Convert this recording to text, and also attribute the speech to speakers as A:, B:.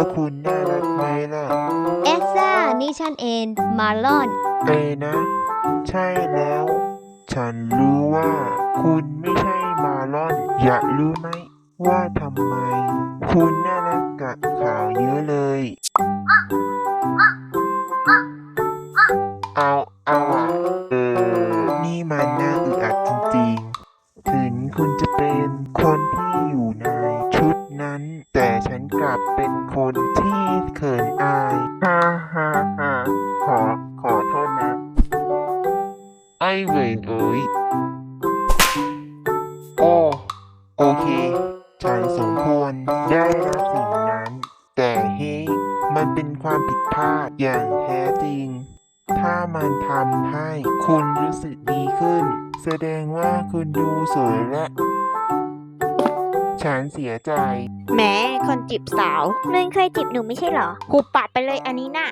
A: แล้วคุณน่ารักไหมล่ะ
B: เอลซ่า นี่ฉันเอง มาลอน
A: เอนะ ใช่แล้ว ฉันรู้ว่า คุณไม่ใช่มาลอน อยากรู้ไหม ว่าทำไม คุณน่ารักกับข่าวเยอะเลย เอาเอาอะเออ นี่มันน่าอึดอัดจริงๆ ถึงคุณจะเป็นคนที่อยู่ในชุด นั้น แต่ฉันกลับเป็นคนที่เขินอายฮ่าฮ่าฮ่าขอขอโทษนะ ไอเวนเอ้ยโอ้โอเค ฉันสมควรได้รับสิ่งนั้น แต่เฮ้ยมันเป็นความผิดพลาดอย่างแท้จริง ถ้ามันทำให้คุณรู้สึกดีขึ้น แสดงว่าคุณดูสวยและ ฉันเสียใจ
C: แหมคนจีบสาว
D: มึงเคยจีบหนูไม่ใช่เหรอ
C: กูปัดไปเลยอันนี้น่ะ